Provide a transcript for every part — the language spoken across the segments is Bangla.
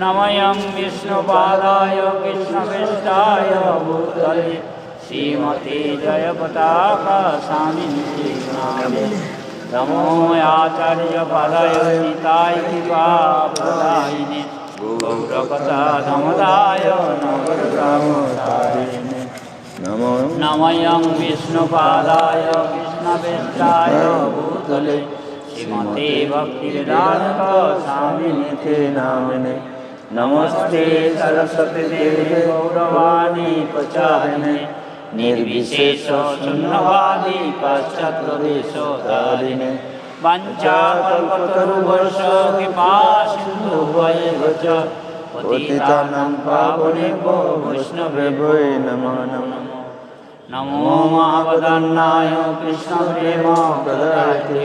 नमयं विष्णुपादाय कृष्णविष्टाय भूतले। श्रीमते जयपताकासामिन्ति नामे नमोयाचार्यपदय निताय कृपापदायिने गौरपदाधमदाय नवरदामदायिने नमो नमयं विष्णुपादाय कृष्णविष्टाय भूतले। श्रीमते भक्तिवेदान्तस्वामिनिते नामिने नमस्ते सरस्वती गौरवाणी प्रचारिणे, निर्विशेष शून्यवादी पाश्चात्यदेशोधारिणे वञ्चाकल्पतरुवर्ष कृपा सिन्धुवैव च पतितानां नमो नमः। नमो महावदन्नाय कृष्णप्रेम प्रदायते।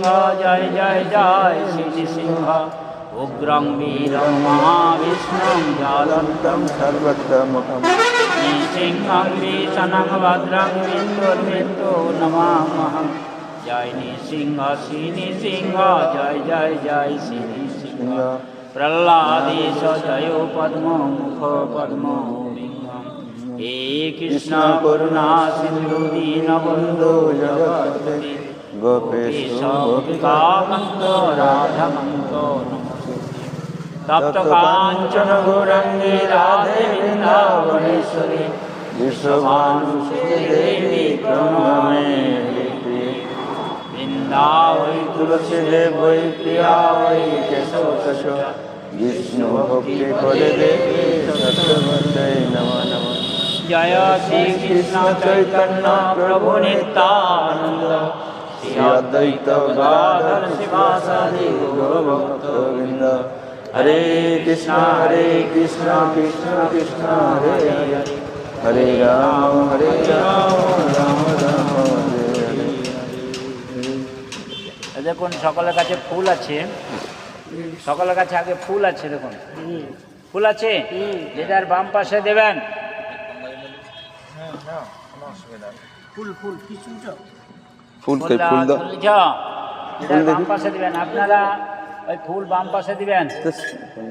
सिंहा, जय जय जय श्री सिंहा। उग्रं वीरं महाविष्णुं जालन्तं सर्वतमुखं नृसिंहं वीषणं भद्रं विन्दुर्मृत्यो नमामः जय नृसिंह श्रीनिसिंह जय जय जय श्रीनिसिंह प्रह्लादेश जयो पद्मो मुख पद्मो हे कृष्ण करुणा सिन्धु, दीनबन्धो जगत् गोपेशोकामन्तो राधमन्तो तप्तकाञ्चन गौरङ्गे राधे वृन्दावनेश्वरि विश्वमानुषदेवी प्रमे वृन्दा वै तुलसीदेव वै प्रिया वै केशवश विष्णुभक्तिपददेवी सत्सवन्दे नमो नमः जय श्रीकृष्ण चैतन्य प्रभु नित्यानन्द হরে কৃষ্ণ হরে কৃষ্ণ কৃষ্ণ কৃষ্ণ হরে হরে রাম হরে রাম দেখুন সকলের কাছে ফুল আছে সকলের কাছে আগে ফুল আছে দেখুন ফুল আছে যেটার বাম পাশে দেবেন ফুল ফুল কিছু কই ফুল দাও বাম পাশে দিবেন আপনারা ওই ফুল বাম পাশে দিবেন।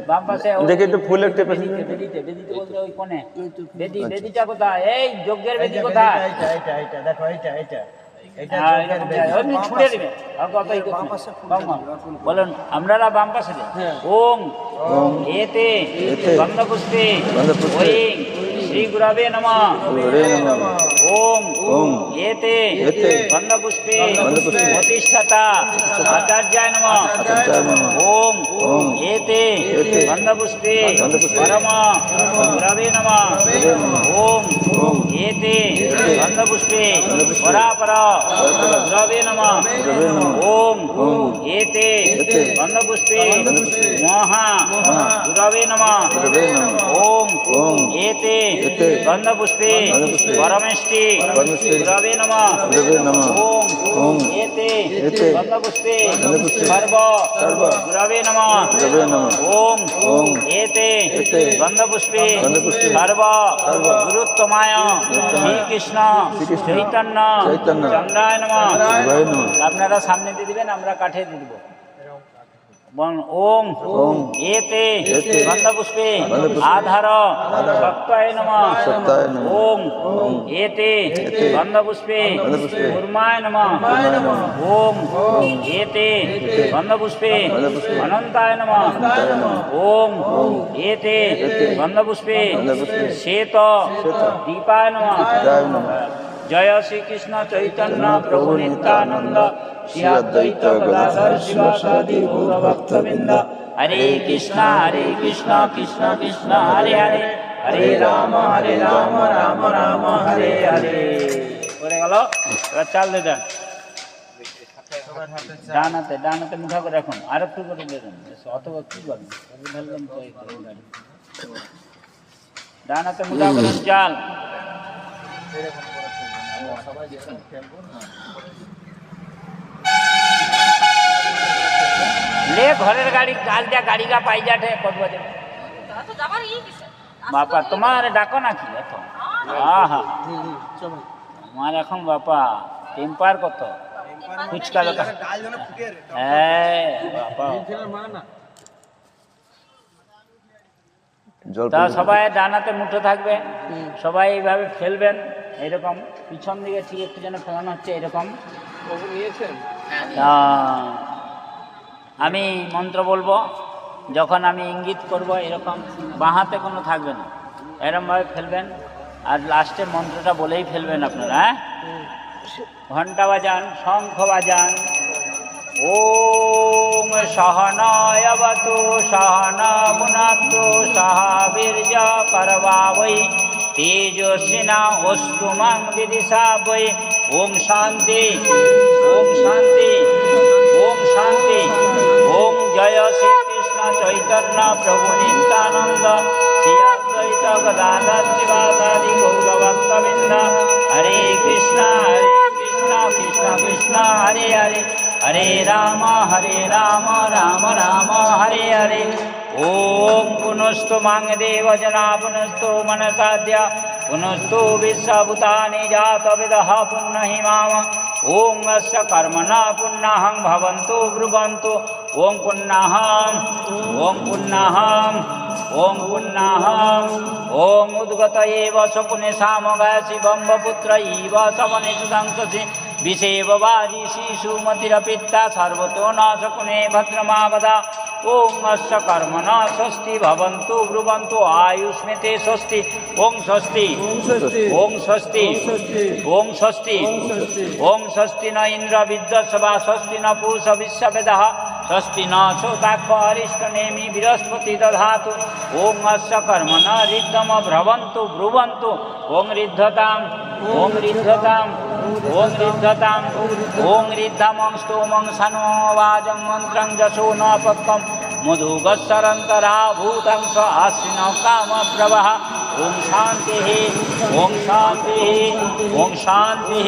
বাম পাশে ওই দেখি একটু ফুল একটা পাশে বেদিতে বলতে ওই কোণে। বেদি বেদিটা কোথায়? এই যজ্ঞের বেদি কোথায়? হ্যাঁ, এটা এই করছেন? বাম বাম। আপনারা বাম পাশে ওম এতে গন্ধপুষ্পে শ্রী গুরবে নমঃ। ఓం. ఏతే. గంధపుష్పే ప్రతిష్టత. ఆచార్యాయ నమ. ఓం. ఏతే. గంధపుష్పే పరమ. రవే నమ. ఓం. ఏతే. గంధపుష్పే పరాపర. ద్రవే నమ. ఓం. ఏతే. గంధపుష్పే మోహ. ద్రవే నమ. ఓం. ఏతే. గంధపుష్పే పరమేష్టి সর্ব। সর্ব। গুরবে নমঃ। গুরবে নমঃ। ওম ওম। এতে এতে। গন্ধপুষ্পে গন্ধপুষ্পে সর্ব। গুরুত্তমায় শ্রীকৃষ্ণ। চৈতন্য। চৈতন্য। চন্দ্রায় নমঃ। আপনারা সামনে দিয়ে দিবেন আমরা কাঠে দিয়ে দিব। वन ओम। एते। गंधपुष्पे आधार। सत्ताय नम। ओम। एते। गंधपुष्पे गुरुमाय नम। ओम। एते। गंधपुष्पे अनंताय नम। ओम। एते। गंधपुष्पे श्वेत। दीपाय नम। জয় শ্রীকৃষ্ণ চৈতন্য প্রভু নিত্যানন্দ, শ্রী অদ্বৈত গদাধর শিবাসাদি গৌরভক্তবৃন্দ। হরে কৃষ্ণ হরে কৃষ্ণ কৃষ্ণ কৃষ্ণ, হরে হরে। হরে রাম হরে রাম রাম রাম, হরে হরে। পড়ে গেল? চাল দিয়ে দেন। ডান হাতে ডান হাতে মুঠা করে রাখুন। আর একটু করে দেবেন অত কি করবেন ধরলাম তো এই করে গাড়ি। করুন লে ঘরের গাড়ি কাল যা গাড়ি গা পাই যাঠে কত বাজে? বাপা তোমার ডাকো নাকি এখন আহা। তোমার এখন বাপা টেম্পার কত? ফুচকা দোকান। হ্যাঁ বাপা। তা সবাই ডানাতে মুঠো থাকবে। সবাই এইভাবে ফেলবেন এরকম পিছন দিকে ঠিক একটু যেন ফেলানো হচ্ছে এরকম। তা আমি মন্ত্র বলব যখন আমি ইঙ্গিত করব এরকম বাঁহাতে কোনো থাকবে না। এরমভাবে ফেলবেন আর লাস্টে মন্ত্রটা বলেই ফেলবেন আপনারা হ্যাঁ? ঘণ্টা বাজান শঙ্খ বাজান। ওম সহনায়বতু সহনামুনাত্তু সহাবীর্য করবা বৈ তেজস্বিনা অস্তু মাং বিদিশা বৈ। ওম শান্তি ওম শান্তি ওম শান্তি। ওম জয় শ্রীকৃষ্ণ চৈতন্য প্রভু নিত্যানন্দ। শ্রী অদ্বৈত গদাধর শিবাসাদি গৌরভক্তবৃন্দ। হরে কৃষ্ণ হরে কৃষ্ণ কৃষ্ণ কৃষ্ণ, হরে হরে। হরে রাম হরে রাম রাম রাম, হরে হরে। ॐ पुनस्तु माङ्गदेवजनापुनस्तु मनसाद्य पुनस्तु विश्वभूतानि जातविदः पुन्नहि माम ॐ अस्य कर्मणा पुन्नाहं भवन्तु ब्रुवन्तु ॐ पुन्नः ॐ पुन्नः ॐ पुन्नः ॐ उद्गत एव सपुने सामगासि बम्बपुत्र इव समनिषु संससि विषेववाजी शिशुमतिरपित्ता सर्वतो न शकुने भद्रमावदा ॐ अस्य कर्मणा स्वस्ति भवन्तु ब्रुवन्तु आयुष्मिते स्वस्ति ॐ स्वस्ति ॐ स्वस्ति ॐ स्वस्ति ॐ स्वस्ति न इन्द्र विद्वत्सभा स्वस्ति न पूष विश्ववेदः स्वस्ति न शोताक्ष अरिष्टनेमि बृहस्पति दधातु ॐ अस्य कर्मण ऋद्धम भ्रवन्तु ब्रुवन्तु ॐ ऋद्धताम् ॐ ऋद्धताम् ॐ ऋद्धताम् ॐ ऋद्धमं स्तोमं सनो वाजं मन्त्रं जशो न पक्वं मधुगस्सरन्तरा भूतं स आश्विनौ कामप्रभः ॐ शान्तिः ॐ शान्तिः ॐ शान्तिः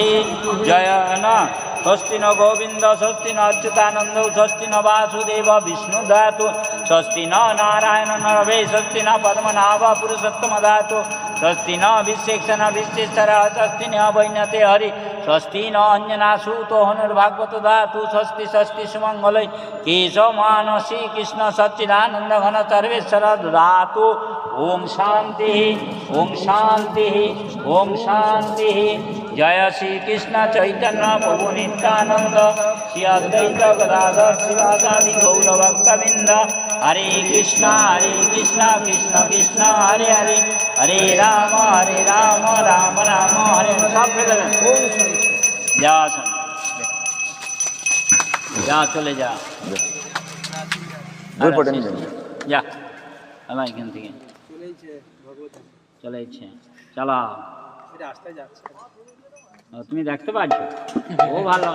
जय न स्वस्ति न गोविन्द स्वस्ति न अच्युतानन्द स्वस्ति न वासुदेव विष्णुधातु स्वस्ति न नारायण नरवे स्वस्ति न पद्मनाभ पुरुषोत्तमधातु स्वस्ति न विश्वेक्षण विश्वेश्वर स्वस्ति न वैन्यते हरि স্বস্তি ন অঞ্জনাসূত হনুর্ভাগবত ধাতু স্বস্তি স্বস্তি সুমঙ্গলই। কেশব মানসী কৃষ্ণ সচ্চিদানন্দ ঘন সর্বেশ্বর ধাতু ओम शांति ओम शांति ओम शांति। जय श्री कृष्ण चैतन्य प्रभु नित्यानंद श्री अद्वैत गदाधर शिवागादि गौर भक्तबिंद हरे कृष्णा हरे कृष्णा कृष्ण कृष्ण हरे हरे। हरे राम हरे राम राम राम हरे सब जा जा चले जा। जा हमारे চলে যা দূর পড়ে নিয়ে যা আমার এখান থেকে চলে তুমি দেখতে পাচ্ছ? ও ভালো।